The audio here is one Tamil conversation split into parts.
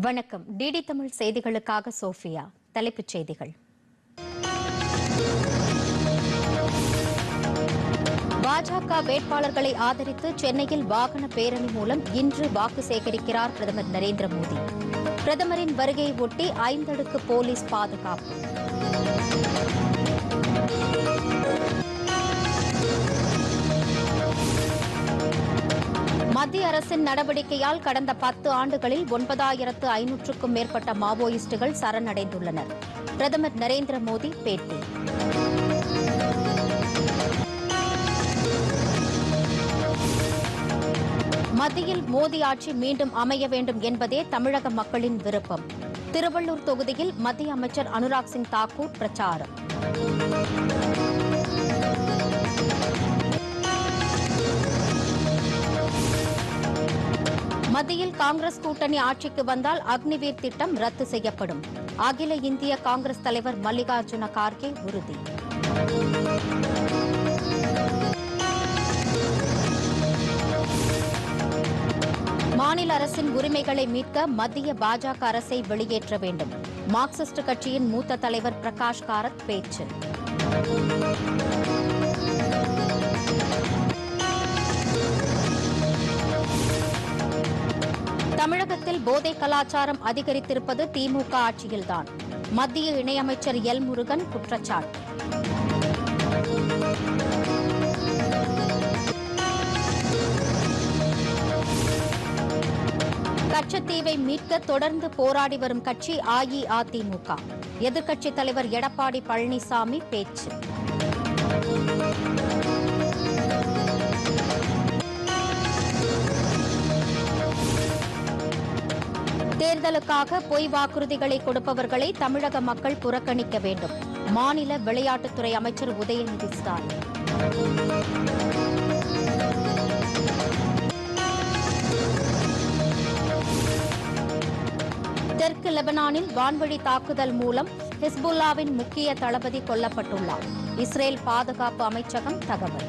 வணக்கம். டிடி தமிழ் செய்திகளுக்காக சோஃபியா. தலைப்புச் செய்திகள். பாஜக வேட்பாளர்களை ஆதரித்து சென்னையில் வாகன பேரணி மூலம் இன்று வாக்கு சேகரிக்கிறார் பிரதமர் நரேந்திர மோடி. பிரதமரின் வருகையை ஒட்டி ஐந்தடுக்கு போலீஸ் பாதுகாப்பு. மத்திய அரசின் நடவடிக்கையால் கடந்த பத்து ஆண்டுகளில் ஒன்பதாயிரத்து ஐநூற்றுக்கும் மேற்பட்ட மாவோயிஸ்டுகள் சரணடைந்துள்ளனர். பிரதமர் நரேந்திர மோடி பேட்டி. மத்தியில் மோடி ஆட்சி மீண்டும் அமைய வேண்டும் என்பதே தமிழக மக்களின் விருப்பம். திருவள்ளூர் தொகுதியில் மத்திய அமைச்சர் அனுராக் சிங் தாக்கூர் பிரச்சாரம். மத்தியில் காங்கிரஸ் கூட்டணி ஆட்சிக்கு வந்தால் அக்னிவீர் திட்டம் ரத்து செய்யப்படும். அகில இந்திய காங்கிரஸ் தலைவர் மல்லிகார்ஜுன கார்கே உறுதி. மாநில அரசின் உரிமைகளை மீட்க மத்திய பாஜக அரசை வெளியேற்ற வேண்டும். மார்க்சிஸ்ட் கட்சியின் மூத்த தலைவர் பிரகாஷ் காரத் பேச்சு. தமிழகத்தில் போதை கலாச்சாரம் அதிகரித்திருப்பது திமுக ஆட்சியில்தான். மத்திய இணையமைச்சர் எல் முருகன் குற்றச்சாட்டு. கச்சத்தீவை மீட்க தொடர்ந்து போராடி வரும் கட்சி அஇஅதிமுக. எதிர்க்கட்சித் தலைவர் எடப்பாடி பழனிசாமி பேச்சு. தேர்தலுக்காக பொய் வாக்குறுதிகளை கொடுப்பவர்களை தமிழக மக்கள் புறக்கணிக்க வேண்டும். மாநில விளையாட்டுத்துறை அமைச்சர் உதயநிதி ஸ்டாலின். தெற்கு லெபனானில் வான்வழி தாக்குதல் மூலம் ஹிஸ்புல்லாவின் முக்கிய தளபதி கொல்லப்பட்டுள்ளார். இஸ்ரேல் பாதுகாப்பு அமைச்சகம் தகவல்.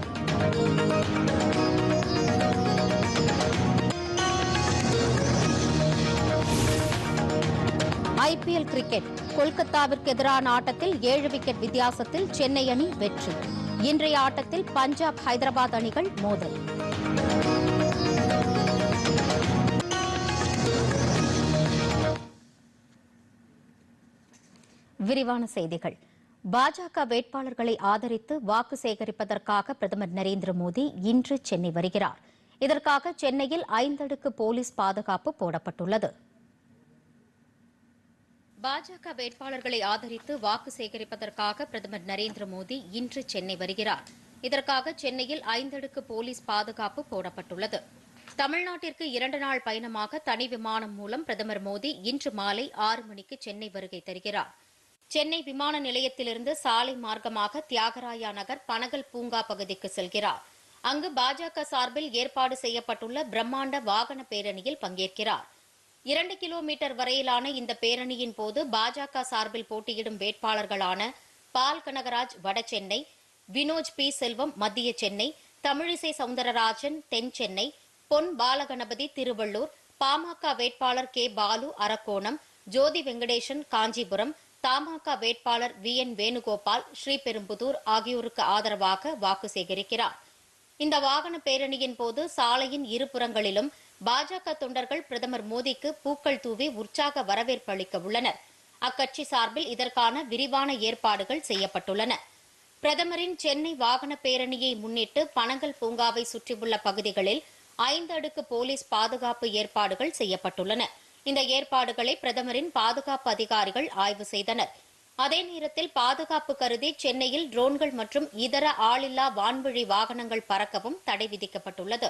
IPL cricket. கொல்கத்தாவிற்கு எதிரான ஆட்டத்தில் ஏழு விக்கெட் வித்தியாசத்தில் சென்னை அணி வெற்றி. இன்றைய ஆட்டத்தில் பஞ்சாப் ஹைதராபாத் அணிகள் மோதல். விரிவான செய்திகள். பாஜக வேட்பாளர்களை ஆதரித்து வாக்கு சேகரிப்பதற்காக பிரதமர் நரேந்திர மோடி இன்று சென்னை வருகிறார். இதற்காக சென்னையில் ஐந்தடுக்கு போலீஸ் பாதுகாப்பு போடப்பட்டுள்ளது. பாஜக வேட்பாளர்களை ஆதரித்து வாக்கு சேகரிப்பதற்காக பிரதமர் நரேந்திர மோடி இன்று சென்னை வருகிறார். இதற்காக சென்னையில் ஐந்தடுக்கு போலீஸ் பாதுகாப்பு போடப்பட்டுள்ளது. தமிழ்நாட்டிற்கு இரண்டு நாள் பயணமாக தனி விமானம் மூலம் பிரதமர் மோடி இன்று மாலை ஆறு மணிக்கு சென்னை வருகை தருகிறார். சென்னை விமான நிலையத்திலிருந்து சாலை மார்க்கமாக தியாகராயா நகர் பனகல் பூங்கா பகுதிக்கு செல்கிறார். அங்கு பாஜக சார்பில் ஏற்பாடு செய்யப்பட்டுள்ள பிரம்மாண்ட வாகன பேரணியில் பங்கேற்கிறார். இரண்டு கிலோமீட்டர் வரையிலான இந்த பேரணியின் போது பாஜக சார்பில் போட்டியிடும் வேட்பாளர்களான பால் கனகராஜ் வடசென்னை வினோஜ் பி. செல்வம் மத்திய சென்னை தமிழிசை சவுந்தரராஜன் தென் சென்னை பொன் பாலகணபதி திருவள்ளூர் பாமக வேட்பாளர் கே. பாலு அரக்கோணம் ஜோதி வெங்கடேசன் காஞ்சிபுரம் தமாக வேட்பாளர் வி. என். வேணுகோபால் ஸ்ரீபெரும்புதூர் ஆகியோருக்கு ஆதரவாக வாக்கு சேகரிக்கிறார். இந்த வாகன பேரணியின் போது சாலையின் இருபுறங்களிலும் பாஜக தொண்டர்கள் பிரதமர் மோடிக்கு பூக்கள் தூவி உற்சாக வரவேற்பு அளிக்க உள்ளனர். அக்கட்சி சார்பில் இதற்கான விரிவான ஏற்பாடுகள் செய்யப்பட்டுள்ளன. பிரதமரின் சென்னை வாகன பேரணியை முன்னிட்டு பனங்கல் பூங்காவை சுற்றியுள்ள பகுதிகளில் ஐந்து அடுக்கு போலீஸ் பாதுகாப்பு ஏற்பாடுகள் செய்யப்பட்டுள்ளன. இந்த ஏற்பாடுகளை பிரதமரின் பாதுகாப்பு அதிகாரிகள் ஆய்வு செய்தனர். அதே நேரத்தில் பாதுகாப்பு கருதி சென்னையில் ட்ரோன்கள் மற்றும் இதர ஆளில்லா வான்வழி வாகனங்கள் பறக்கவும் தடை விதிக்கப்பட்டுள்ளது.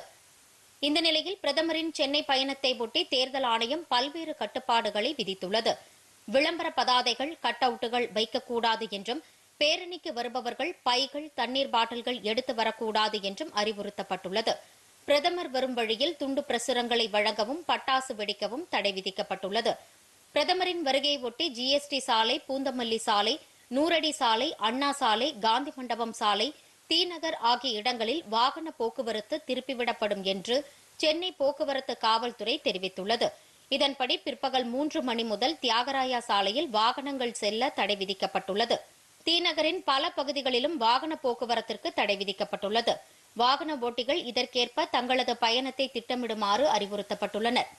இந்த நிலையில் பிரதமரின் சென்னை பயணத்தை ஒட்டி தேர்தல் ஆணையம் பல்வேறு கட்டுப்பாடுகளை விதித்துள்ளது. விளம்பர பதாதைகள் கட் அவுட்டுகள் வைக்கக்கூடாது என்றும் பேரணிக்கு வருபவர்கள் பைகள் தண்ணீர் பாட்டில்கள் எடுத்து வரக்கூடாது என்றும் அறிவுறுத்தப்பட்டுள்ளது. பிரதமர் வரும் வழியில் துண்டு பிரசுரங்களை வழங்கவும் பட்டாசு வெடிக்கவும் தடை விதிக்கப்பட்டுள்ளது. பிரதமரின் வருகையை ஒட்டி ஜிஎஸ்டி சாலை பூந்தமல்லி சாலை நூறடி சாலை அண்ணா சாலை காந்தி மண்டபம் சாலை தீநகர் ஆகிய இடங்களில் வாகன போக்குவரத்து திருப்பிவிடப்படும் என்று சென்னை போக்குவரத்து காவல்துறை தெரிவித்துள்ளது. இதன்படி பிற்பகல் மூன்று மணி முதல் தியாகராயா சாலையில் வாகனங்கள் செல்ல தடை விதிக்கப்பட்டுள்ளது. தீநகரின் பல பகுதிகளிலும் வாகன போக்குவரத்திற்கு தடை விதிக்கப்பட்டுள்ளது. வாகன ஓட்டிகள் இதற்கேற்ப தங்களது பயணத்தை திட்டமிடுமாறு அறிவுறுத்தப்பட்டுள்ளனர்.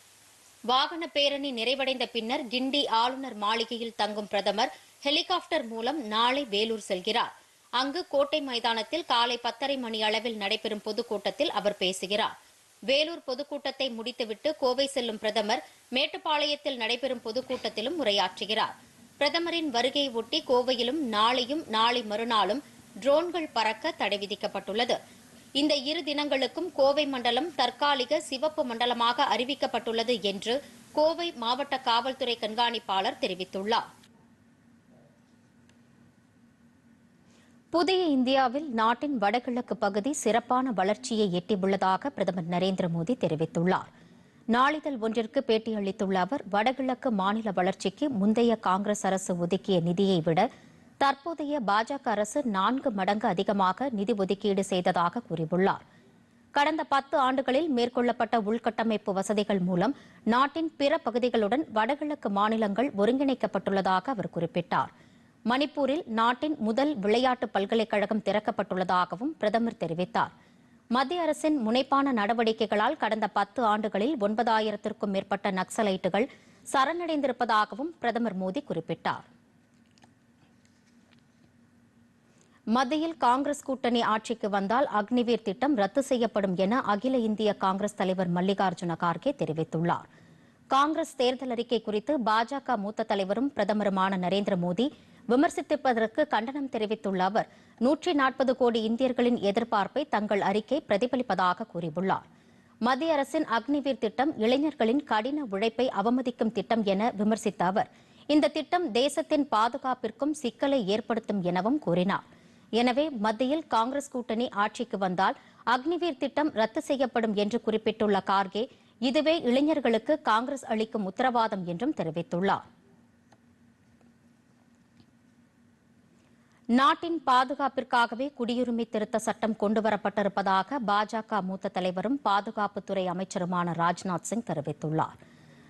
வாகன பேரணி நிறைவடைந்த பின்னர் கிண்டி ஆளுநர் மாளிகையில் தங்கும் பிரதமர் ஹெலிகாப்டர் மூலம் நாளை வேலூர் செல்கிறார். அங்கு கோட்டை மைதானத்தில் காலை பத்தரை மணி அளவில் நடைபெறும் பொதுக்கூட்டத்தில் அவர் பேசுகிறார். வேலூர் பொதுக்கூட்டத்தை முடித்துவிட்டு கோவை செல்லும் பிரதமர் மேட்டுப்பாளையத்தில் நடைபெறும் பொதுக்கூட்டத்திலும் உரையாற்றுகிறார். பிரதமரின் வருகையை ஒட்டி கோவையிலும் நாளையும் நாளை மறுநாளும் ட்ரோன்கள் பறக்க தடை விதிக்கப்பட்டுள்ளது. இந்த இரு தினங்களுக்கும் கோவை மண்டலம் தற்காலிக சிவப்பு மண்டலமாக அறிவிக்கப்பட்டுள்ளது என்று கோவை மாவட்ட காவல்துறை கண்காணிப்பாளர் தெரிவித்துள்ளார். புதிய இந்தியாவில் நாட்டின் வடகிழக்கு பகுதி சிறப்பான வளர்ச்சியை எட்டியுள்ளதாக பிரதமர் நரேந்திர மோடி தெரிவித்துள்ளார். நாளிதழ் ஒன்றிற்கு பேட்டியளித்துள்ள அவர் வடகிழக்கு மாநில வளர்ச்சிக்கு முந்தைய காங்கிரஸ் அரசு ஒதுக்கிய நிதியை விட தற்போதைய பாஜக அரசு நான்கு மடங்கு அதிகமாக நிதி ஒதுக்கீடு செய்ததாக கூறியுள்ளார். கடந்த பத்து ஆண்டுகளில் மேற்கொள்ளப்பட்ட உள்கட்டமைப்பு வசதிகள் மூலம் நாட்டின் பிற பகுதிகளுடன் வடகிழக்கு மாநிலங்கள் ஒருங்கிணைக்கப்பட்டுள்ளதாக அவர் குறிப்பிட்டார். மணிப்பூரில் நாட்டின் முதல் விளையாட்டு பல்கலைக்கழகம் திறக்கப்பட்டுள்ளதாகவும் பிரதமர் தெரிவித்தார். மத்திய அரசின் முனைப்பான நடவடிக்கைகளால் கடந்த பத்து ஆண்டுகளில் ஒன்பதாயிரத்திற்கும் மேற்பட்ட நக்சலைட்டுகள் சரணடைந்திருப்பதாகவும் பிரதமர் மோடி குறிப்பிட்டார். மத்தியில் காங்கிரஸ் கூட்டணி ஆட்சிக்கு வந்தால் அக்னிவீர் திட்டம் ரத்து செய்யப்படும் என அகில இந்திய காங்கிரஸ் தலைவர் மல்லிகார்ஜுன கார்கே தெரிவித்துள்ளார். காங்கிரஸ் தேர்தல் அறிக்கை குறித்து பாஜக மூத்த தலைவரும் பிரதமருமான நரேந்திர மோடி விமர்சித்திருப்பதற்கு கண்டனம் தெரிவித்துள்ள அவர் நூற்றி நாற்பது கோடி இந்தியர்களின் எதிர்பார்ப்பை தங்கள் அறிக்கை பிரதிபலிப்பதாக கூறியுள்ளார். மத்திய அரசின் அக்னிவீர் திட்டம் இளைஞர்களின் கடின உழைப்பை அவமதிக்கும் திட்டம் என விமர்சித்த அவர் இந்த திட்டம் தேசத்தின் பாதுகாப்பிற்கும் சிக்கலை ஏற்படுத்தும் எனவும் கூறினார். எனவே மத்தியில் காங்கிரஸ் கூட்டணி ஆட்சிக்கு வந்தால் அக்னிவீர் திட்டம் ரத்து செய்யப்படும் என்று குறிப்பிட்டுள்ள கார்கே இதுவே இளைஞர்களுக்கு காங்கிரஸ் அளிக்கும் உத்தரவாதம் என்றும் தெரிவித்துள்ளார். நாட்டின் பாதுகாப்பிற்காகவே குடியுரிமை திருத்த சட்டம் கொண்டுவரப்பட்டிருப்பதாக பாஜக மூத்த தலைவரும் பாதுகாப்புத்துறை அமைச்சருமான ராஜ்நாத் சிங் தெரிவித்துள்ளார்.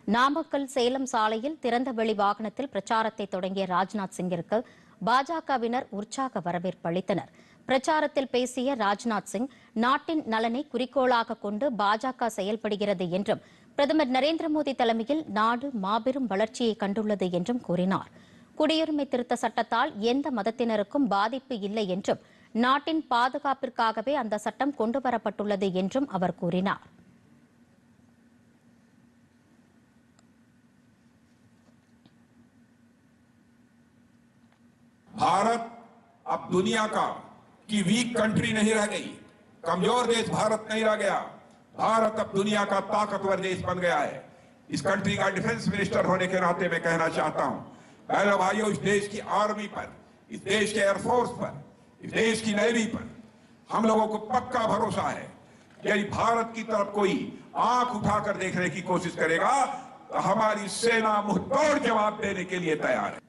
நாமக்கல் சேலம் சாலையில் திறந்தவெளி வாகனத்தில் பிரச்சாரத்தை தொடங்கிய ராஜ்நாத் சிங்கிற்கு பாஜகவினர் உற்சாக வரவேற்பு அளித்தனர். பிரச்சாரத்தில் பேசிய ராஜ்நாத் சிங் நாட்டின் நலனை குறிக்கோளாக கொண்டு பாஜக செயல்படுகிறது என்றும் பிரதமர் நரேந்திர மோடி தலைமையில் நாடு மாபெரும் வளர்ச்சியை கண்டுள்ளது என்றும் கூறினார். குடியுரிமை திருத்த சட்டத்தால் எந்த மதத்தினருக்கும் பாதிப்பு இல்லை என்றும் நாட்டின் பாதுகாப்பிற்காகவே அந்த சட்டம் கொண்டுவரப்பட்டுள்ளது என்றும் அவர் கூறினார் भारत अब दुनिया का की वीक कंट्री नहीं रह गई कमजोर देश भारत नहीं रह गया भारत अब दुनिया का ताकतवर देश बन गया है इस कंट्री का डिफेंस मिनिस्टर होने के नाते मैं कहना चाहता हूं पहले भाइयों इस देश की आर्मी पर इस देश के एयरफोर्स पर इस देश की नेवी पर हम लोगों को पक्का भरोसा है यदि भारत की तरफ कोई आंख उठाकर देखने की कोशिश करेगा तो हमारी सेना मुंहतोड़ जवाब देने के लिए तैयार है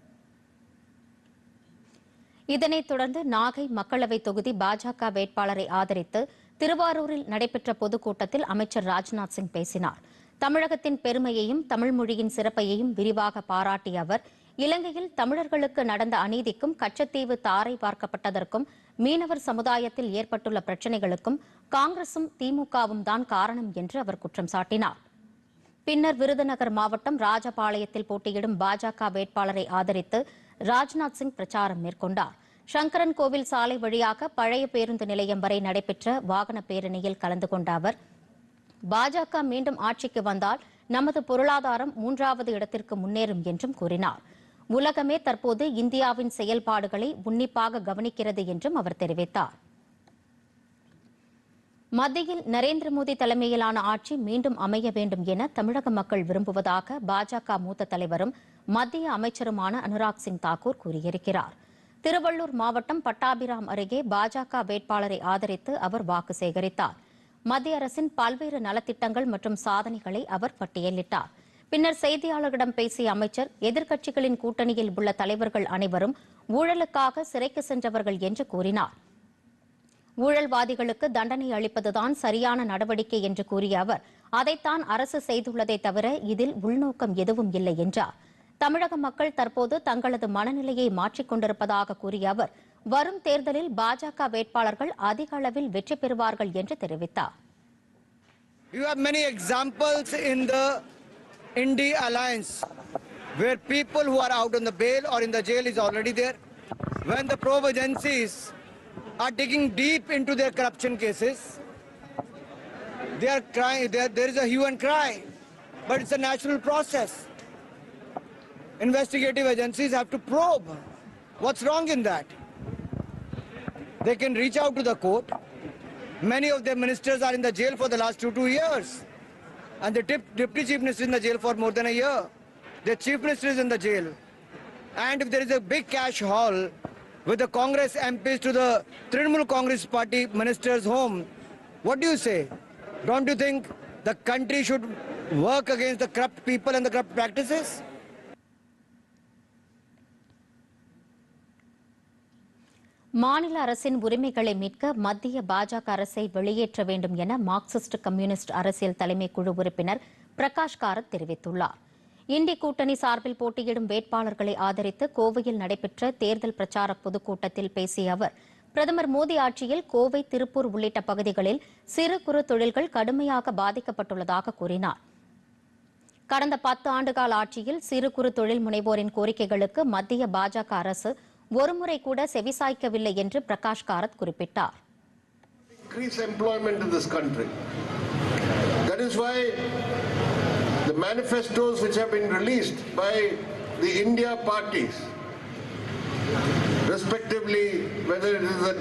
இதனைத் தொடர்ந்து நாகை மக்களவைத் தொகுதி பாஜக வேட்பாளரை ஆதரித்து திருவாரூரில் நடைபெற்ற பொதுக்கூட்டத்தில் அமைச்சர் ராஜ்நாத் சிங் பேசினார் தமிழகத்தின் பெருமையையும் தமிழ் மொழியின் சிறப்பையையும் விரிவாக பாராட்டிய அவர் இலங்கையில் தமிழர்களுக்கு நடந்த அநீதிக்கும் கச்சத்தீவு தாரை பார்க்கப்பட்டதற்கும் மீனவர் சமுதாயத்தில் ஏற்பட்டுள்ள பிரச்சினைகளுக்கும் காங்கிரசும் திமுகவும் தான் காரணம் என்று அவர் குற்றம் சாட்டினார். பின்னர் விருதுநகர் மாவட்டம் ராஜபாளையத்தில் போட்டியிடும் பாஜக வேட்பாளரை ஆதரித்து ராஜ்நாத் சிங் பிரச்சாரம் மேற்கொண்டார். சங்கரன் கோவில் சாலை வழியாக பழைய பேருந்து நிலையம் வரை நடைபெற்ற வாகன பேரணியில் கலந்து கொண்ட அவர் பாஜக மீண்டும் ஆட்சிக்கு வந்தால் நமது பொருளாதாரம் மூன்றாவது இடத்திற்கு முன்னேறும் என்றும் கூறினார். உலகமே தற்போது இந்தியாவின் செயல்பாடுகளை உன்னிப்பாக கவனிக்கிறது என்றும் அவர் தெரிவித்தார். மத்தியில் நரேந்திர மோடி தலைமையிலான ஆட்சி மீண்டும் அமைய வேண்டும் என தமிழக மக்கள் விரும்புவதாக பாஜக மூத்த தலைவரும் மத்திய அமைச்சருமான அனுராக் சிங் தாக்கூர் கூறியிருக்கிறார். திருவள்ளூர் மாவட்டம் பட்டாபிராம் அருகே பாஜக வேட்பாளரை ஆதரித்து அவர் வாக்கு சேகரித்தார். மத்திய அரசின் பல்வேறு நலத்திட்டங்கள் மற்றும் சாதனைகளை அவர் பட்டியலிட்டார். பின்னர் செய்தியாளர்களிடம் பேசிய அமைச்சர் எதிர்க்கட்சிகளின் கூட்டணியில் உள்ள தலைவர்கள் அனைவரும் ஊழலுக்காக சிறைக்கு சென்றவர்கள் என்று கூறினார். ஊழல்வாதிகளுக்கு தண்டனை அளிப்பதுதான் சரியான நடவடிக்கை என்று கூறிய அவர் அதைத்தான் அரசு செய்துள்ளதை தவிர இதில் உள்நோக்கம் எதுவும் இல்லை என்றார். தமிழக மக்கள் தற்போது தங்களது மனநிலையை மாற்றிக் கொண்டிருப்பதாக கூறிய அவர் வரும் தேர்தலில் பாஜக வேட்பாளர்கள் அதிக அளவில் வெற்றி பெறுவார்கள் என்று தெரிவித்தார். You have many examples in the Indy alliance where people who are out on the bail or in the jail is already there. When the probe agencies are digging deep into their corruption cases, they are crying, there, there is a hue and cry, but it's a natural process. Investigative agencies have to probe. What's wrong in that? They can reach out to the court. Many of their ministers are in the jail for the last two, two years. And the deputy chief minister is in the jail for more than a year. The chief minister is in the jail. And if there is a big cash haul with the Congress MPs to the Trinamool Congress party ministers' home, what do you say? Don't you think the country should work against the corrupt people and the corrupt practices? மாநில அரசின் உரிமைகளை மீட்க மத்திய பாஜக அரசை வெளியேற்ற வேண்டும் என மார்க்சிஸ்ட் கம்யூனிஸ்ட் அரசியல் தலைமை குழு உறுப்பினர் பிரகாஷ் காரத் தெரிவித்துள்ளார். இந்தி கூட்டணி சார்பில் போட்டியிடும் வேட்பாளர்களை ஆதரித்து கோவையில் நடைபெற்ற தேர்தல் பிரச்சார பொதுக்கூட்டத்தில் பேசிய அவர் பிரதமர் மோடி ஆட்சியில் கோவை திருப்பூர் உள்ளிட்ட பகுதிகளில் சிறு குறு தொழில்கள் கடுமையாக பாதிக்கப்பட்டுள்ளதாக கூறினார். கடந்த பத்து ஆண்டுகால ஆட்சியில் சிறு குறு தொழில் முனைவோரின் கோரிக்கைகளுக்கு மத்திய பாஜக அரசு ஒருமுறை கூட செவிசாய்க்கவில்லை என்று பிரகாஷ் காரத் குறிப்பிட்டார் increase employment in this country. That is why the manifestos which have been released by the India parties, respectively, whether it is the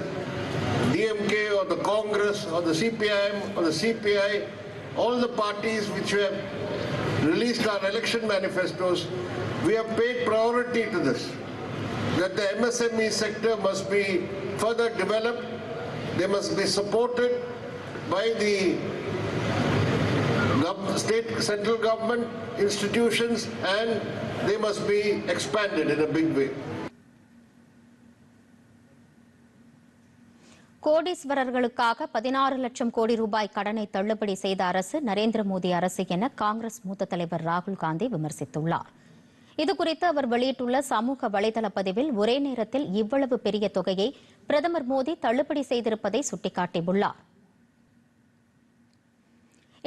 DMK or the Congress or the CPIM or the CPI, all the parties which have released our election manifestos, we have paid priority to this. That the MSME sector must be further developed they must be supported by the state, central government institutions and they must be expanded in a big way. கோடீஸ்வரர்களுக்காக பதினாறு லட்சம் கோடி ரூபாய் கடனை தள்ளுபடி செய்த அரசு நரேந்திர மோடி அரசு என காங்கிரஸ் மூத்த தலைவர் ராகுல் காந்தி விமர்சித்துள்ளார் இதுகுறித்து அவர் வெளியிட்டுள்ள சமூக வலைதள பதிவில் ஒரே நேரத்தில் இவ்வளவு பெரிய தொகையை பிரதமர் மோடி தள்ளுபடி செய்திருப்பதை சுட்டிக்காட்டியுள்ளார்.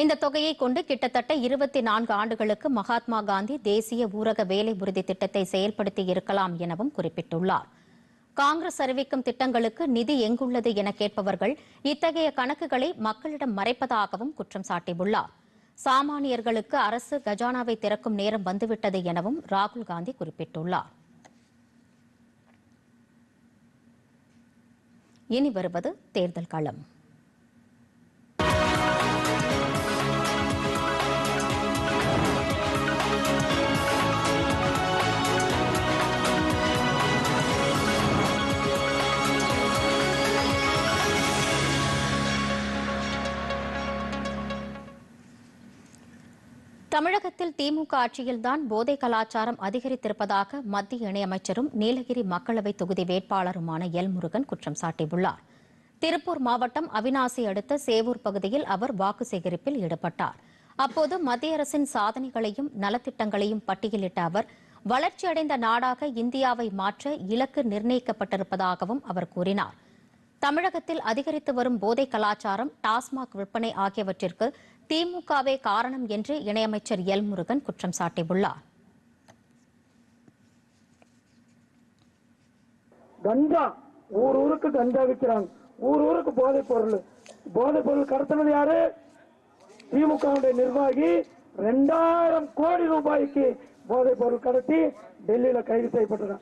இந்த தொகையை கொண்டு கிட்டத்தட்ட இருபத்தி நான்கு ஆண்டுகளுக்கு மகாத்மா காந்தி தேசிய ஊரக வேலை உறுதி திட்டத்தை செயல்படுத்தி இருக்கலாம் எனவும் குறிப்பிட்டுள்ளார். காங்கிரஸ் அறிவிக்கும் திட்டங்களுக்கு நிதி எங்குள்ளது என கேட்பவர்கள் இத்தகைய கணக்குகளை மக்களிடம் மறைப்பதாகவும் குற்றம் சாட்டியுள்ளார். சாமானியர்களுக்கு அரசு கஜானாவை திறக்கும் நேரம் வந்துவிட்டது எனவும் ராகுல் காந்தி குறிப்பிட்டுள்ளார். இனி வருவது தேர்தல் களம். தமிழகத்தில் திமுக ஆட்சியில்தான் போதை கலாச்சாரம் அதிகரித்திருப்பதாக மத்திய இணையமைச்சரும் நீலகிரி மக்களவை தொகுதி வேட்பாளருமான எல் முருகன் குற்றம் சாட்டியுள்ளார். திருப்பூர் மாவட்டம் அவினாசி அடுத்த சேவூர் பகுதியில் அவர் வாக்கு சேகரிப்பில் ஈடுபட்டார். அப்போது மத்திய அரசின் சாதனைகளையும் நலத்திட்டங்களையும் பட்டியலிட்ட அவர் வளர்ச்சியடைந்த நாடாக இந்தியாவை மாற்ற இலக்கு நிர்ணயிக்கப்பட்டிருப்பதாகவும் அவர் கூறினார். தமிழகத்தில் அதிகரித்து வரும் போதை கலாச்சாரம் டாஸ்மாக் விற்பனை ஆகியவற்றிற்கு திமுகவே காரணம் என்று இணையமைச்சர் எல் முருகன் குற்றம் சாட்டியுள்ளார். கஞ்சா. ஊர் ஊருக்கு கஞ்சா விற்கிறாங்க ஊர் ஊருக்கு போதைப் பொருள். போதைப் பொருள் கடத்தினது யாரு? திமுகவுடைய நிர்வாகி ரெண்டாயிரம் கோடி ரூபாய்க்கு போதைப் பொருள் கடத்தி டெல்லியில கைது செய்யப்பட்டிருக்கான்.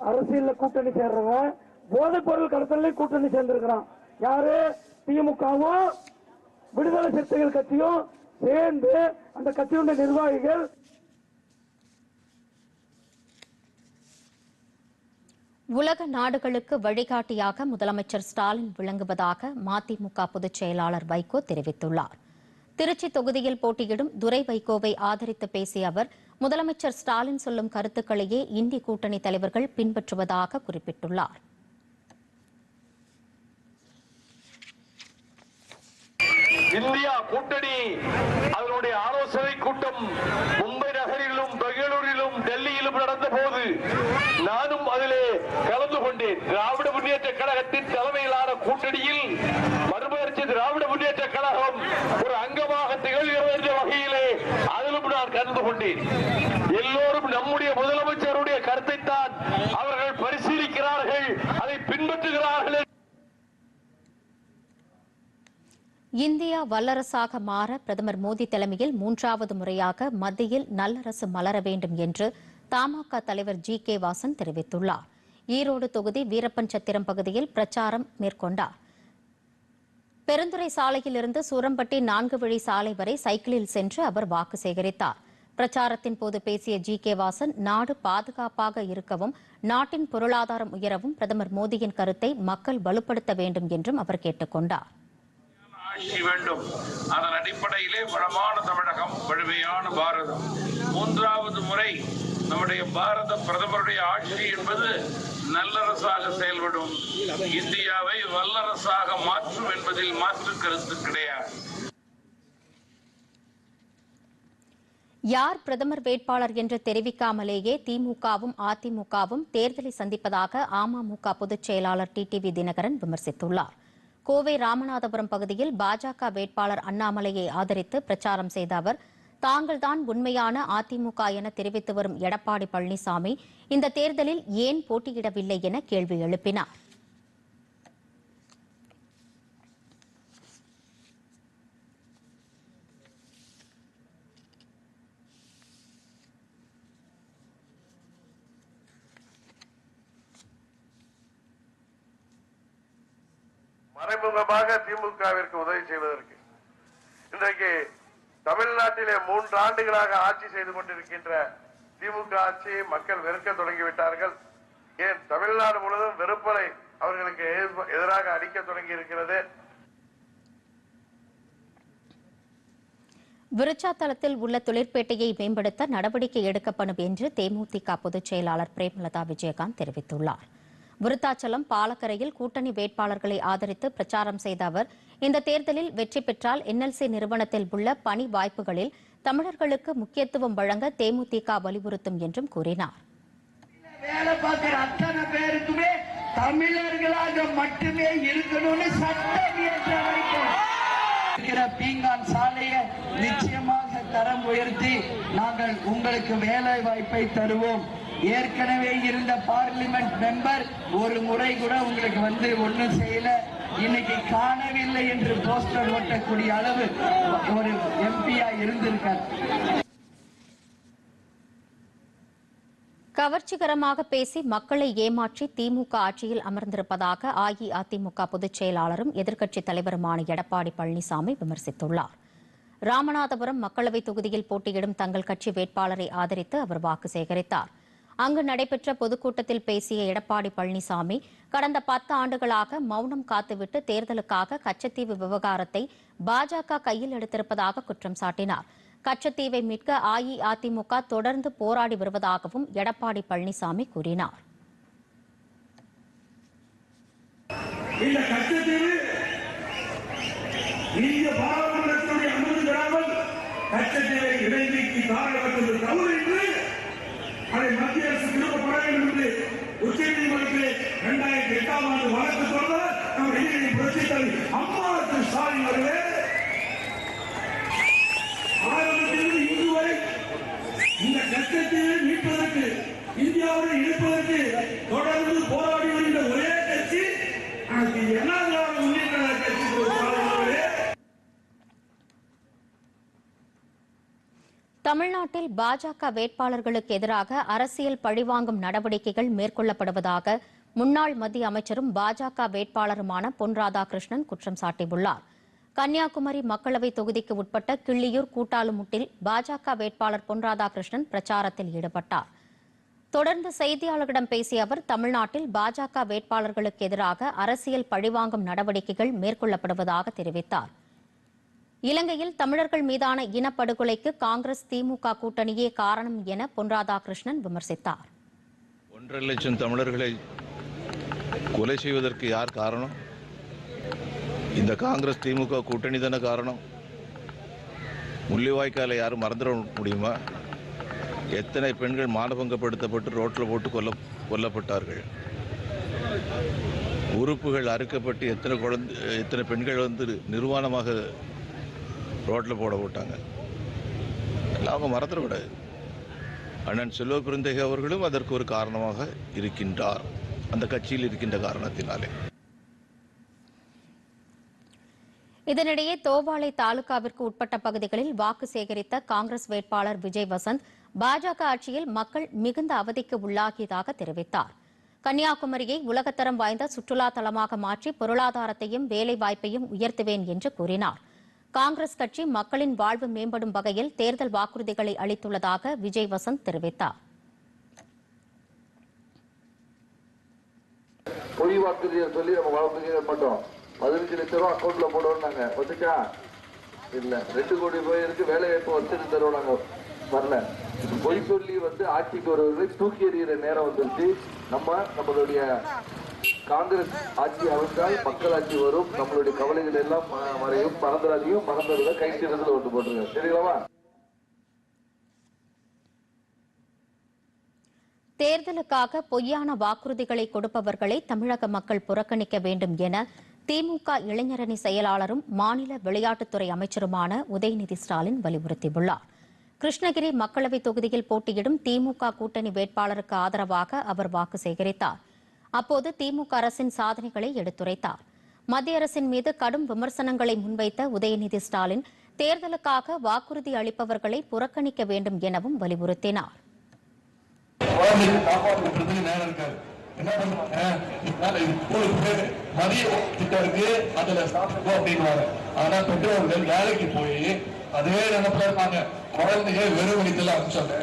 அரசியல்ல கூட்டணி சேர்றவன் போதைப் பொருள் கடத்தலையும் கூட்டணி சேர்ந்திருக்கிறான். யாரு? திமுகவும் விடுதலை சிறுத்தைகள் கட்சியும் சேர்ந்து அந்த கட்சியுடைய நிர்வாகிகள் உலக நாடுகளுக்கு வழிகாட்டியாக முதலமைச்சர் ஸ்டாலின் விளங்குவதாக மதிமுக பொதுச் செயலாளர் வைகோ தெரிவித்துள்ளார். திருச்சி தொகுதியில் போட்டியிடும் துரை வைகோவை ஆதரித்து பேசிய அவர் முதலமைச்சர் ஸ்டாலின் சொல்லும் கருத்துக்களையே இந்திய கூட்டணி தலைவர்கள் பின்பற்றுவதாக குறிப்பிட்டுள்ளார். இந்தியா கூட்டணி. அதனுடைய ஆலோசனை கூட்டம் மும்பை நகரிலும் பெங்களூரிலும் டெல்லியிலும் நடந்த போது நானும் அதிலே கலந்து கொண்டேன். திராவிட முன்னேற்ற கழகத்தின் தலைமையிலான கூட்டணியில் மறுமலர்ச்சி திராவிட முன்னேற்ற கழகம் ஒரு அங்கமாக திகழ்கிறது என்ற வகையிலே அதிலும் நான் கலந்து கொண்டேன். எல்லோரும் நம்முடைய முதலமைச்சருடைய கருத்தைத்தான் அவர்கள் பரிசீலிக்கிறார்கள் அதை பின்பற்றுகிறார்கள் இந்தியா வல்லரசாக மாற பிரதமர் மோடி தலைமையில் மூன்றாவது முறையாக மத்தியில் நல்லரசு மலர வேண்டும் என்று தமாக தலைவர் ஜி கே வாசன் தெரிவித்துள்ளார். ஈரோடு தொகுதி வீரப்பன் சத்திரம் பகுதியில் பிரச்சாரம் மேற்கொண்டார். பெருந்துறை சாலையிலிருந்து சூரம்பட்டி நான்கு வழி சாலை வரை சைக்கிளில் சென்று அவர் வாக்கு சேகரித்தார். பிரச்சாரத்தின் போது பேசிய ஜி கே வாசன் நாடு பாதுகாப்பாக இருக்கவும் நாட்டின் பொருளாதாரம் உயரவும் பிரதமர் மோடியின் கருத்தை மக்கள் வலுப்படுத்த வேண்டும் என்றும் அவர் கேட்டுக் கொண்டாா் ஆட்சி வேண்டும். அதன் அடிப்படையிலே வளமான தமிழகம் வலிமையான பாரதம். மூன்றாவது முறை நம்முடைய பாரத பிரதமருடைய ஆட்சி என்பது நல்லரசாக செயல்படும். இந்தியாவை வல்லரசாக மாற்றும் என்பதில் மாற்று கருத்து கிடையாது. யார் பிரதமர் வேட்பாளர் என்று தெரிவிக்காமலேயே திமுகவும் அதிமுகவும் தேர்தலை சந்திப்பதாக அமமுக பொதுச் செயலாளர் டிடிவி தினகரன் விமர்சித்துள்ளார். கோவை ராமநாதபுரம் பகுதியில் பாஜக வேட்பாளர் அண்ணாமலையை ஆதரித்து பிரச்சாரம் செய்த அவர் தாங்கள்தான் உண்மையான அதிமுக என தெரிவித்து வரும் எடப்பாடி பழனிசாமி இந்த தேர்தலில் ஏன் போட்டியிடவில்லை என கேள்வி எழுப்பினார். மறைமுகமாக திமுகவிற்கு உதவி செய்வதற்கு. இன்றைக்கு தமிழ்நாட்டிலே மூன்று ஆண்டுகளாக ஆட்சி செய்து கொண்டிருக்கின்ற திமுக ஆட்சியை மக்கள் வெறுக்க தொடங்கிவிட்டார்கள். ஏன்? தமிழ்நாடு முழுவதும் வெறுப்பலை அவர்களுக்கு எதிராக அடிக்க தொடங்கி இருக்கிறது விருச்சாத்தலத்தில் உள்ள தொழிற்பேட்டையை மேம்படுத்த நடவடிக்கை எடுக்கப்படும் என்று தேமுதிக பொதுச் செயலாளர் பிரேமலதா விஜயகாந்த் தெரிவித்துள்ளார். விருத்தாச்சலம் பாலக்கரையில் கூட்டணி வேட்பாளர்களை ஆதரித்து பிரச்சாரம் செய்த அவர் இந்த தேர்தலில் வெற்றி பெற்றால் என்எல்சி நிறுவனத்தில் உள்ள பணி வாய்ப்புகளில் தமிழர்களுக்கு முக்கியத்துவம் வழங்க தேமுதிக வலியுறுத்தும் என்றும் கூறினார். தமிழர்களாக மட்டுமே இருக்கணும்னு சட்டம் இருக்கிற பீங்கான் சாலையை நிச்சயமாக தரம் உயர்த்தி நாங்கள் உங்களுக்கு வேலை வாய்ப்பை தருவோம். ஏற்கனவே இருந்த பார்லிமெண்ட் மெம்பர் ஒரு முறை கூட உங்களுக்கு வந்து ஒன்றும் செய்யல. இன்னைக்கு காணவில்லை என்று போஸ்டர் ஓட்டக்கூடிய அளவு ஒரு எம்பியா இருந்திருக்கார். கவர்ச்சிகரமாக பேசி மக்களை ஏமாற்றி திமுக ஆட்சியில் அமர்ந்திருப்பதாக அஇஅதிமுக பொதுச் செயலாளரும் எதிர்க்கட்சித் தலைவருமான எடப்பாடி பழனிசாமி விமர்சித்துள்ளார். ராமநாதபுரம் மக்களவைத் தொகுதியில் போட்டியிடும் தங்கள் கட்சி வேட்பாளரை ஆதரித்து அவர் வாக்கு சேகரித்தார். அங்கு நடைபெற்ற பொதுக்கூட்டத்தில் பேசிய எடப்பாடி பழனிசாமி கடந்த பத்து ஆண்டுகளாக மௌனம் காத்துவிட்டு தேர்தலுக்காக கச்சத்தீவு விவகாரத்தை பாஜக கையில் எடுத்திருப்பதாக குற்றம் சாட்டினார். கச்சத்தீவை மீட்க அஇஅதிமுக தொடர்ந்து போராடி வருவதாகவும் எடப்பாடி பழனிசாமி கூறினார். இந்த கச்சத்தீவு இந்திய அனுமதி பெறாமல் கச்சத்தீவை இடைநீக்கி தவறு என்று அதை மத்திய அரசு திரும்பப்பட வேண்டும் என்று உச்சநீதிமன்றத்திலே இரண்டாயிரத்தி எட்டாம் ஆண்டு வழக்கு சொல்ல நம் இளைஞரின் புரட்சித் தலைவி அம்மா ஸ்டாலின் அவர்களே ஆரம்பத்திலிருந்து இன்று வரை இந்த கச்சத்தீவை மீட்பதற்கு இந்தியாவுடன் இணைப்பதற்கு தொடர்ந்து போராடி வருகின்ற ஒரே கட்சி அனைத்து என்ன திராவிட முன்னேற்ற கட்சி தமிழ்நாட்டில் பாஜக வேட்பாளர்களுக்கு எதிராக அரசியல் பழிவாங்கும் நடவடிக்கைகள் மேற்கொள்ளப்படுவதாக முன்னாள் மத்திய அமைச்சரும் பாஜக வேட்பாளருமான பொன் ராதாகிருஷ்ணன் குற்றம் சாட்டியுள்ளார். கன்னியாகுமரி மக்களவை தொகுதிக்கு உட்பட்ட கிள்ளியூர் கூட்டாலுமுட்டில் பாஜக வேட்பாளர் பொன் ராதாகிருஷ்ணன் பிரச்சாரத்தில் ஈடுபட்டார். தொடர்ந்து செய்தியாளர்களிடம் பேசிய அவர் தமிழ்நாட்டில் பாஜக வேட்பாளர்களுக்கு எதிராக அரசியல் பழிவாங்கும் நடவடிக்கைகள் மேற்கொள்ளப்படுவதாக தெரிவித்தார். இலங்கையில் தமிழர்கள் மீதான இனப்படுகொலைக்கு காங்கிரஸ் திமுக கூட்டணியே காரணம் என பொன் ராதாகிருஷ்ணன் விமர்சித்தார். ஒன்றரை லட்சம் தமிழர்களை கொலை செய்வதற்கு யார் காரணம்? இந்த காங்கிரஸ் திமுக கூட்டணி தானே காரணம்? முள்ளிவாய்க்காலை யாரும் மறந்துட முடியுமா? எத்தனை பெண்கள் மானபங்கப்படுத்தப்பட்டு ரோட்டில் போட்டு கொல்ல கொல்லப்பட்டார்கள்? உறுப்புகள் அறுக்கப்பட்டு எத்தனை குழந்தை எத்தனை பெண்கள் வந்து நிர்வாணமாக ரோட்டில் போட போட்டாங்க? எல்லாம் அவங்க மறந்துடக்கூடாது. அண்ணன் செல்வ பெருந்தகை அவர்களும் அதற்கு ஒரு காரணமாக இருக்கின்றார். அந்த கட்சியில் இருக்கின்ற காரணத்தினாலே. இதனிடையே தோவாளை தாலுகாவிற்கு உட்பட்ட பகுதிகளில் வாக்கு சேகரித்த காங்கிரஸ் வேட்பாளர் விஜய் வசந்த் பாஜக ஆட்சியில் மக்கள் மிகுந்த அவதிக்கு உள்ளாகியதாக தெரிவித்தார். கன்னியாகுமரியை உலகத்தரம் வாய்ந்த சுற்றுலா தலமாக மாற்றி பொருளாதாரத்தையும் வேலைவாய்ப்பையும் உயர்த்துவேன் என்று கூறினார். காங்கிரஸ் கட்சி மக்களின் வாழ்வு மேம்படும் வகையில் தேர்தல் வாக்குறுதிகளை அளித்துள்ளதாக விஜய் வசந்த் தெரிவித்தார். பொய் வாக்குறுதியை சொல்லி நம்ம வாக்குறுதிகள் மாட்டோம் பதினஞ்சு லட்ச ரூபா அக்கௌண்ட்ல போடுவோம் நாங்க வந்துச்சா இல்ல. ரெண்டு கோடி பேருக்கு வேலை வாய்ப்பு வச்சுட்டு தருவோம் நாங்க. வரல. பொய் சொல்லி வந்து ஆட்சிக்கு வருவதை தூக்கி எறிகிற நேரம் வந்துருச்சு. நம்ம நம்மளுடைய காங்கிரஸ் ஆட்சி அமைந்தால் மக்கள் ஆட்சி வரும். நம்மளுடைய கவலைகள் எல்லாம் மறையும். மறந்துடாதையும் மறந்ததுல கை சிறந்தது ஒன்று போட்டுருங்க. சரிங்களா? தேர்தலுக்காக பொய்யான வாக்குறுதிகளை கொடுப்பவர்களை தமிழக மக்கள் புறக்கணிக்க வேண்டும் என திமுக இளைஞரணி செயலாளரும் மாநில விளையாட்டுத்துறை அமைச்சருமான உதயநிதி ஸ்டாலின் வலியுறுத்தியுள்ளார். கிருஷ்ணகிரி மக்களவைத் தொகுதியில் போட்டியிடும் திமுக கூட்டணி வேட்பாளருக்கு ஆதரவாக அவர் வாக்கு சேகரித்தார். அப்போது திமுக அரசின் சாதனைகளை எடுத்துரைத்தார். மத்திய அரசின் மீது கடும் விமர்சனங்களை முன்வைத்த உதயநிதி ஸ்டாலின் தேர்தலுக்காக வாக்குறுதி அளிப்பவர்களை புறக்கணிக்க வேண்டும் எனவும் வலியுறுத்தினார். குழந்தைக்கு சாப்பாடு ஊட்டுறதுக்கு நேரம் இருக்காது. என்ன பண்ணுவாங்க இதனால இது ஸ்கூலுக்கு பேரு மதிய திட்டம் இருக்கு அதுல சாப்பிட்டுக்கோ அப்படின்னுவாங்க. ஆனா பெற்றோர்கள் வேலைக்கு போய் அதே நினைப்புல இருப்பாங்க. குழந்தைய வெறும் வயிற்றுல அனுப்பிச்சாங்க.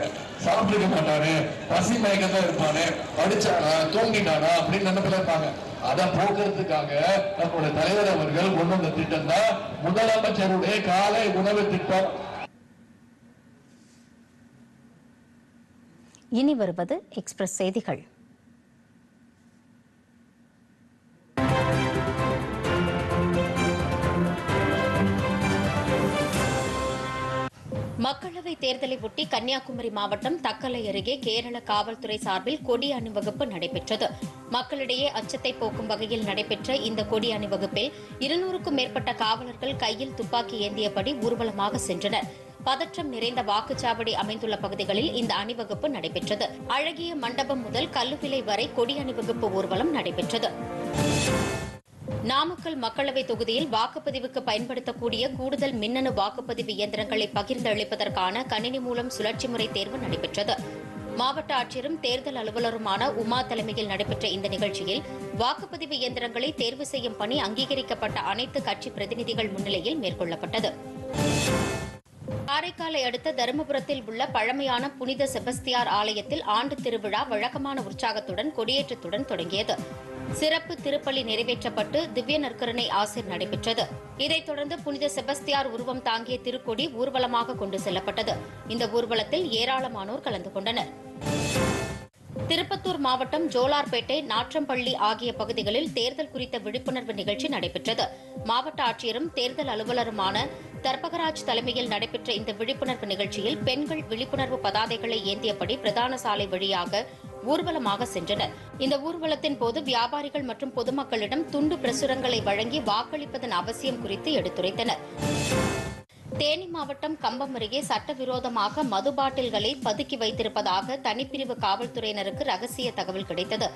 சாப்பிட்டுக்க மாட்டாரு. பசி மயக்கத்தான் இருப்பாரு. படிச்சானா தூங்கிட்டானா அப்படின்னு நினைப்புல இருப்பாங்க. அதை போக்குறதுக்காக நம்மளுடைய தலைவர் அவர்கள் கொண்டு வந்த திட்டம் தான் முதலமைச்சருடைய காலை உணவு திட்டம். இனி வருவது எக்ஸ்பிரஸ் செய்திகள். மக்களவைத் தேர்தலை ஒட்டி கன்னியாகுமரி மாவட்டம் தக்கலை அருகே கேரள காவல்துறை சார்பில் கொடி அணிவகுப்பு நடைபெற்றது. மக்களிடையே அச்சத்தை போக்கும் வகையில் நடைபெற்ற இந்த கொடி அணிவகுப்பில் இருநூறுக்கும் மேற்பட்ட காவலர்கள் கையில் துப்பாக்கி ஏந்தியபடி ஊர்வலமாக சென்றனர். பதற்றம் நிறைந்த வாக்குச்சாவடி அமைந்துள்ள பகுதிகளில் இந்த அணிவகுப்பு நடைபெற்றது. அழகிய மண்டபம் முதல் கல்லுவிலை வரை கொடி அணிவகுப்பு ஊர்வலம் நடைபெற்றது. நாமக்கல் மக்களவை தொகுதியில் வாக்குப்பதிவுக்கு பயன்படுத்தக்கூடிய கூடுதல் மின்னணு வாக்குப்பதிவு இயந்திரங்களை பகிர்ந்தளிப்பதற்கான கணினி மூலம் சுழற்சி முறை தேர்வு நடைபெற்றது. மாவட்ட ஆட்சியரும் தேர்தல் அலுவலருமான உமா தலைமையில் நடைபெற்ற இந்த நிகழ்ச்சியில் வாக்குப்பதிவு இயந்திரங்களை தேர்வு செய்யும் பணி அங்கீகரிக்கப்பட்ட அனைத்து கட்சி பிரதிநிதிகள் முன்னிலையில் மேற்கொள்ளப்பட்டது. காரைக்காலை அடுத்த தருமபுரத்தில் உள்ள பழமையான புனித செபஸ்தியார் ஆலயத்தில் ஆண்டு திருவிழா வழக்கமான உற்சாகத்துடன் கொடியேற்றத்துடன் தொடங்கியது. சிறப்பு திருப்பலி நிறைவேற்றப்பட்டு திவ்ய நற்கருணை ஆசிர் நடைபெற்றது. இதைத் தொடர்ந்து புனித செபஸ்தியார் உருவம் தாங்கிய திருக்கொடி ஊர்வலமாக கொண்டு செல்லப்பட்டது. இந்த ஊர்வலத்தில் ஏராளமானோர் கலந்து கொண்டனர். திருப்பத்தூர் மாவட்டம் ஜோலார்பேட்டை நாற்றம்பள்ளி ஆகிய பகுதிகளில் தேர்தல் குறித்த விழிப்புணர்வு நிகழ்ச்சி நடைபெற்றது. மாவட்ட ஆட்சியரும் தேர்தல் அலுவலருமான தர்பகராஜ் தலைமையில் நடைபெற்ற இந்த விழிப்புணர்வு நிகழ்ச்சியில் பெண்கள் விழிப்புணர்வு பதாதைகளை ஏந்தியபடி பிரதான சாலை வழியாக ஊர்வலமாக சென்றனர். இந்த ஊர்வலத்தின் போது வியாபாரிகள் மற்றும் பொதுமக்களிடம் துண்டு பிரசுரங்களை வழங்கி வாக்களிப்பதன் அவசியம் குறித்து எடுத்துரைத்தனர். தேனி மாவட்டம் கம்பம் அருகே சட்டவிரோதமாக மது பாட்டில்களை பதுக்கி வைத்திருப்பதாக தனிப்பிரிவு காவல்துறையினருக்கு ரகசிய தகவல் கிடைத்தது.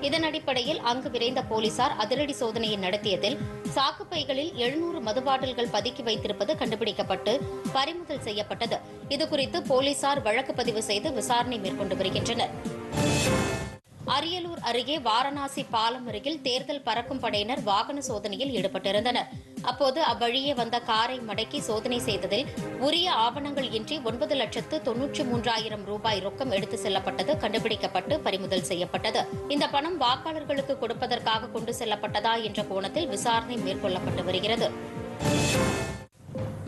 இதன் அடிப்படையில் அங்கு விரைந்த போலீசார் அதிரடி சோதனையை நடத்தியதில் சாக்குப்பைகளில் எழுநூறு மது பாட்டில்கள் பதுக்கி வைத்திருப்பது கண்டுபிடிக்கப்பட்டு பறிமுதல் செய்யப்பட்டது. இதுகுறித்து போலீசார் வழக்கு பதிவு செய்து விசாரணை மேற்கொண்டு வருகின்றனர். அரியலூர் அருகே வாரணாசி பாலம் அருகில் தேர்தல் பறக்கும் படையினர் வாகன சோதனையில் ஈடுபட்டிருந்தனர். அப்போது அவ்வழியே வந்த காரை மடக்கி சோதனை செய்ததில் உரிய ஆவணங்கள் இன்றி ஒன்பது லட்சத்து தொன்னூற்றி மூன்றாயிரம் ரூபாய் ரொக்கம் எடுத்து செல்லப்பட்டது கண்டுபிடிக்கப்பட்டு பறிமுதல் செய்யப்பட்டது. இந்த பணம் வாக்காளர்களுக்கு கொடுப்பதற்காக கொண்டு செல்லப்பட்டதா என்ற கோணத்தில் விசாரணை மேற்கொள்ளப்பட்டு வருகிறது.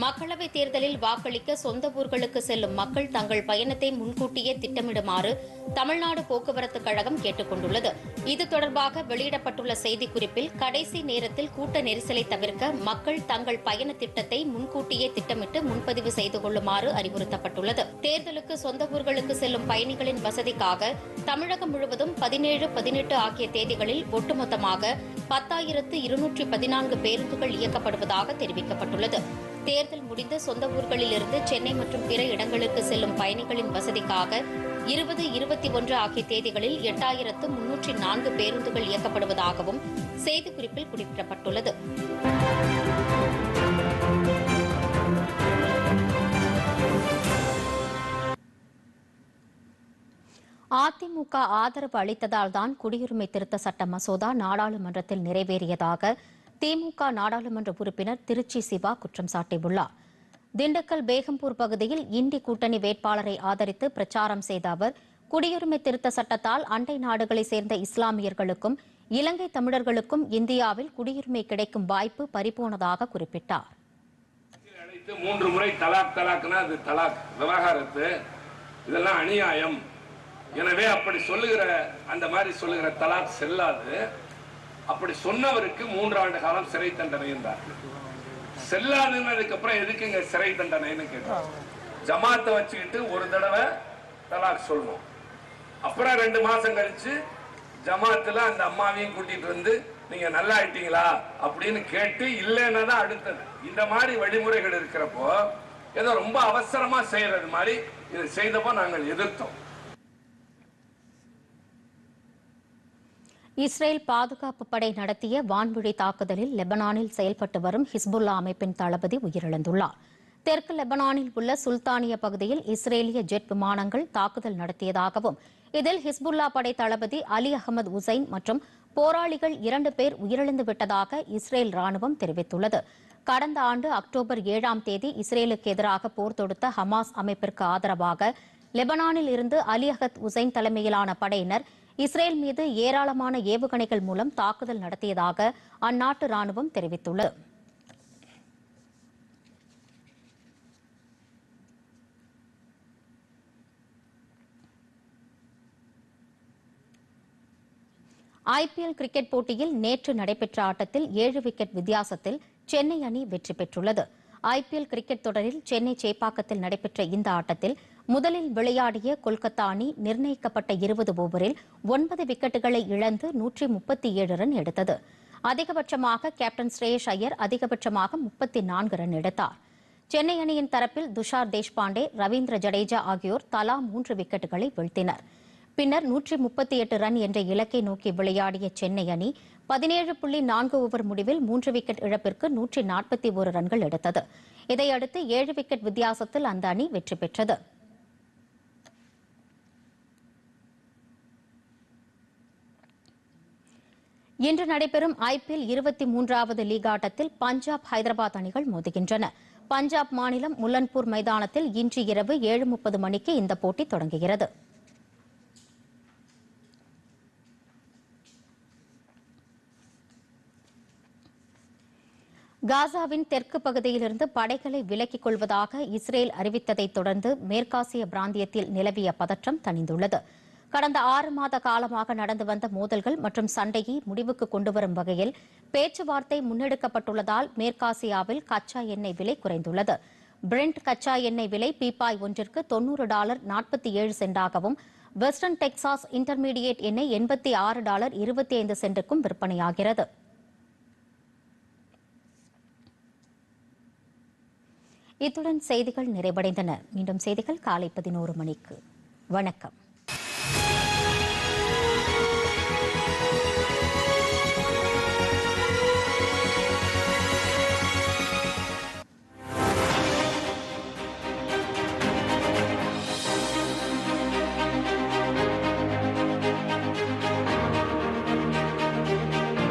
மக்களவைத் தேர்தலில் வாக்களிக்க சொந்த ஊர்களுக்கு செல்லும் மக்கள் தங்கள் பயணத்தை முன்கூட்டியே திட்டமிடுமாறு தமிழ்நாடு போக்குவரத்து கழகம் கேட்டுக் கொண்டுள்ளது இது தொடர்பாக வெளியிடப்பட்டுள்ள செய்திக்குறிப்பில் கடைசி நேரத்தில் கூட்ட நெரிசலை தவிர்க்க மக்கள் தங்கள் பயண திட்டத்தை முன்கூட்டியே திட்டமிட்டு முன்பதிவு செய்து கொள்ளுமாறு அறிவுறுத்தப்பட்டுள்ளது. தேர்தலுக்கு சொந்த ஊர்களுக்கு செல்லும் பயணிகளின் வசதிக்காக தமிழகம் முழுவதும் பதினேழு பதினெட்டு ஆகிய தேதிகளில் ஒட்டுமொத்தமாக பத்தாயிரத்து இருநூற்றி பதினான்கு பேருந்துகள் இயக்கப்படுவதாக தெரிவிக்கப்பட்டுள்ளது. தேர்தல் முடிந்து சொந்த ஊர்களிலிருந்து சென்னை மற்றும் பிற இடங்களுக்கு செல்லும் பயணிகளின் வசதிக்காக இருபது இருபத்தி ஒன்று ஆகிய தேதிகளில் எட்டாயிரத்து முன்னூற்றி நான்கு பேருந்துகள் இயக்கப்படுவதாகவும் செய்திக்குறிப்பில் குறிப்பிடப்பட்டுள்ளது. அதிமுக ஆதரவு அளித்ததால் தான் குடியுரிமை திருத்த சட்ட மசோதா நாடாளுமன்றத்தில் நிறைவேறியதாக திமுக நாடாளுமன்ற உறுப்பினர் திருச்சி சிவா குற்றம் சாட்டியுள்ளார். திண்டுக்கல் பேகம்பூர் பகுதியில் இந்தி கூட்டணி வேட்பாளரை ஆதரித்து பிரச்சாரம் செய்த அவர் குடியுரிமை திருத்த சட்டத்தால் அண்டை நாடுகளைச் சேர்ந்த இஸ்லாமியர்களுக்கும் இலங்கை தமிழர்களுக்கும் இந்தியாவில் குடியுரிமை கிடைக்கும் வாய்ப்பு பறிபோனதாக குறிப்பிட்டார். மூன்று முறை தலாக் தலாக்னா அது தலாக் விவகாரத்து. இதெல்லாம் அநியாயம். எனவே அப்படி சொல்லுகிற அந்த மாதிரி சொல்லுகிற தலாக் செல்லாது. அப்படி சொன்னவருக்கு மூன்றாண்டு காலம் சிறை தண்டனை இருந்தார் செல்லாதுன்னதுக்கு அப்புறம் எதுக்குங்க சிறை தண்டனைன்னு கேட்டார். ஜமாத்தை வச்சுக்கிட்டு ஒரு தடவை தலாக் சொல்லணும். அப்புறம் ரெண்டு மாசம் கழிச்சு ஜமாத்துல அந்த அம்மாவையும் கூட்டிட்டு வந்து நீங்க நல்லா ஆயிட்டீங்களா? அப்படின்னு கேட்டு இல்லைன்னா தான் அடுத்தது. இந்த மாதிரி வழிமுறைகள் இருக்கிறப்போ ஏதோ ரொம்ப அவசரமா செய்யறது மாதிரி இதை செய்தப்போ நாங்கள் எதிர்த்தோம். இஸ்ரேல் பாதுகாப்பு படை நடத்திய வான்வழி தாக்குதலில் லெபனானில் செயல்பட்டு வரும் ஹிஸ்புல்லா அமைப்பின் தளபதி உயிரிழந்துள்ளார். தெற்கு லெபனானில் உள்ள சுல்தானிய பகுதியில் இஸ்ரேலிய ஜெட் விமானங்கள் தாக்குதல் நடத்தியதாகவும் இதில் ஹிஸ்புல்லா படை தளபதி அலி அகமது உசைன் மற்றும் போராளிகள் இரண்டு பேர் உயிரிழந்து விட்டதாக இஸ்ரேல் ராணுவம் தெரிவித்துள்ளது. கடந்த ஆண்டு அக்டோபர் ஏழாம் தேதி இஸ்ரேலுக்கு எதிராக போர் தொடுத்த ஹமாஸ் அமைப்பிற்கு ஆதரவாக லெபனானில் இருந்து அலி அகத் உசைன் தலைமையிலான படையினர் இஸ்ரேல் மீது ஏராளமான ஏவுகணைகள் மூலம் தாக்குதல் நடத்தியதாக அந்நாட்டு ராணுவம் தெரிவித்துள்ளது. ஐபிஎல் கிரிக்கெட் போட்டியில் நேற்று நடைபெற்ற ஆட்டத்தில் ஏழு விக்கெட் வித்தியாசத்தில் சென்னை அணி வெற்றி பெற்றுள்ளது. ஐபிஎல் கிரிக்கெட் தொடரில் சென்னை சேப்பாக்கத்தில் நடைபெற்ற இந்த ஆட்டத்தில் முதலில் விளையாடிய கொல்கத்தா அணி நிர்ணயிக்கப்பட்ட இருபது ஓவரில் ஒன்பது விக்கெட்டுகளை இழந்து நூற்றி முப்பத்தி ஏழு ரன் எடுத்தது. அதிகபட்சமாக கேப்டன் ஸ்ரேயஸ் ஐயர் அதிகபட்சமாக முப்பத்தி நான்கு ரன் எடுத்தார். சென்னை அணியின் தரப்பில் துஷார் தேஷ்பாண்டே ரவீந்திர ஜடேஜா ஆகியோர் தலா மூன்று விக்கெட்டுகளை வீழ்த்தினர். பின்னர் நூற்றி முப்பத்தி எட்டு ரன் என்ற இலக்கை நோக்கி விளையாடிய சென்னை அணி பதினேழு புள்ளி நான்கு ஓவர் முடிவில் மூன்று விக்கெட் இழப்பிற்கு நூற்றி நாற்பத்தி ஒரு ரன்கள் எடுத்தது. இதையடுத்து ஏழு விக்கெட் வித்தியாசத்தில் அந்த அணி வெற்றி பெற்றது. இன்று நடைபெறும் ஐபிஎல் இருபத்தி மூன்றாவது லீக் ஆட்டத்தில் பஞ்சாப் ஹைதராபாத் அணிகள் மோதுகின்றன. பஞ்சாப் மாநிலம் முல்லன்பூர் மைதானத்தில் இன்று இரவு ஏழு முப்பது மணிக்கு இந்த போட்டி தொடங்குகிறது. காசாவின் தெற்கு பகுதியிலிருந்து படைகளை விலக்கிக் கொள்வதாக இஸ்ரேல் அறிவித்ததைத் தொடர்ந்து மேற்காசிய பிராந்தியத்தில் நிலவிய பதற்றம் தணிந்துள்ளது. கடந்த ஆறு மாத காலமாக நடந்து வந்த மோதல்கள் மற்றும் சண்டையை முடிவுக்கு கொண்டுவரும் வகையில் பேச்சுவார்த்தை முன்னெடுக்கப்பட்டுள்ளதால் மேற்காசியாவில் கச்சா எண்ணெய் விலை குறைந்துள்ளது. பிரெண்ட் கச்சா எண்ணெய் விலை பீப்பாய் ஒன்றிற்கு தொன்னூறு டாலர் நாற்பத்தி ஏழு சென்டாகவும் வெஸ்டர்ன் டெக்சாஸ் இன்டர்மீடியேட் எண்ணெய் எண்பத்தி ஆறு டாலர் இருபத்தி ஐந்து சென்ட்டுக்கும் விற்பனையாகிறது. இத்துடன் செய்திகள் நிறைவடைந்தன. மீண்டும் செய்திகள் காலை பதினோரு மணிக்கு. வணக்கம்.